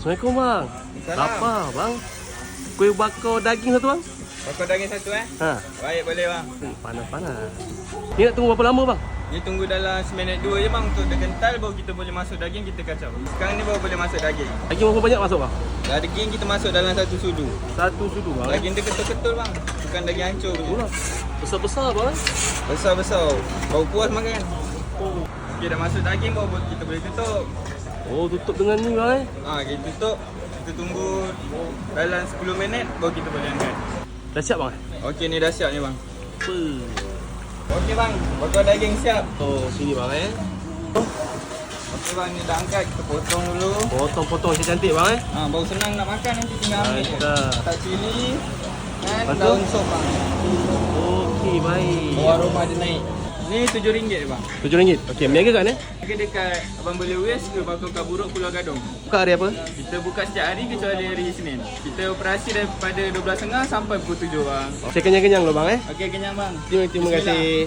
Assalamualaikum bang. Salam. Apa bang? Kuih bakar daging satu bang? Bakar daging satu eh. Ha. Baik boleh bang. Hmm, Panas-panas. Ni nak tunggu berapa lama bang? Ni tunggu dalam seminit dua je bang untuk dia kental baru kita boleh masuk daging kita kacau. Sekarang ni baru boleh masuk daging. Daging berapa banyak masuk bang? Daging kita masuk dalam satu sudu. Satu sudu bang. eh? Daging dia ketul-ketul bang. Bukan daging hancur. Pula. Besar-besar bang. eh? Besar-besar. Baru puas makan. Oh. Okey dah masuk daging baru kita boleh tutup. Oh tutup dengan ni bang eh. Ha kita tutup. Kita tunggu dalam 10 minit baru kita boleh angkat. Dah siap bang? Okey ni dah siap ni bang. Apa? Okey bang, bakar daging siap. Oh sini bang eh. Okey bang, ni dah angkat. Kita potong dulu. Potong-potong macam cantik bang eh. Ha, baru senang nak makan nanti tinggal ambil je. Mantap. Tak cili dan Lepas daun sop bang. Okey baik. Bawa aroma dia naik. Ni RM7 bang. RM7. Okey, meniaga kat ni? Harga dekat Abang Boleh West ke Bakau Kaburuk Pulau Gadong. Buka hari apa? Kita buka setiap hari kecuali hari Isnin. Kita operasi daripada 12.30 sampai pukul 7 bang. Saya kenyang-kenyang loh bang eh. Okey kenyang bang. Terima, terima kasih.